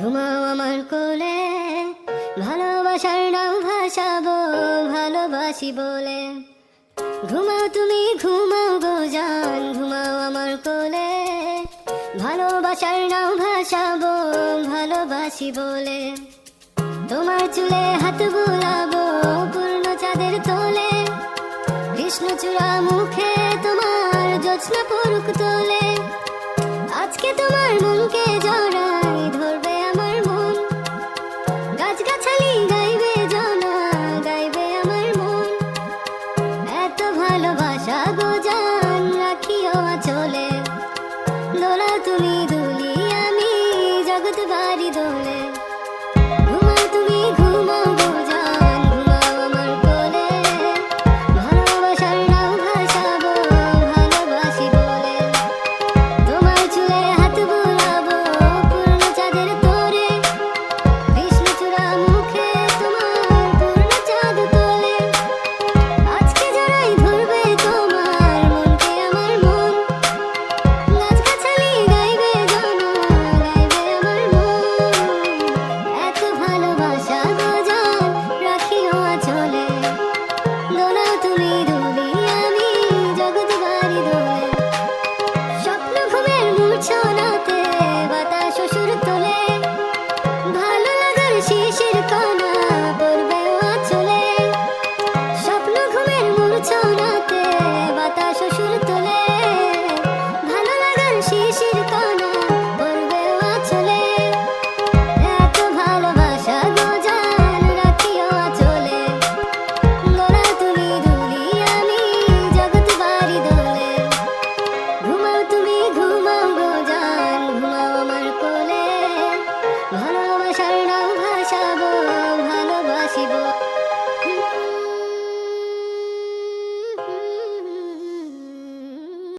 ঘুমাও আমার কোলে, ভালোবাসার নাম ভাসাবো, ভালোবাসি বলে। ঘুমাও তুমি, ঘুমাও গো জান, ঘুমাও আমার কোলে, ভালোবাসার নাম ভাসাবো, ভালোবাসি বলে। তোমার চুলে হাত বুলাবো, পূর্ণ চাঁদের তোলে কৃষ্ণচূড়া মুখে তোমার জোৎস্না পরুক তোলে।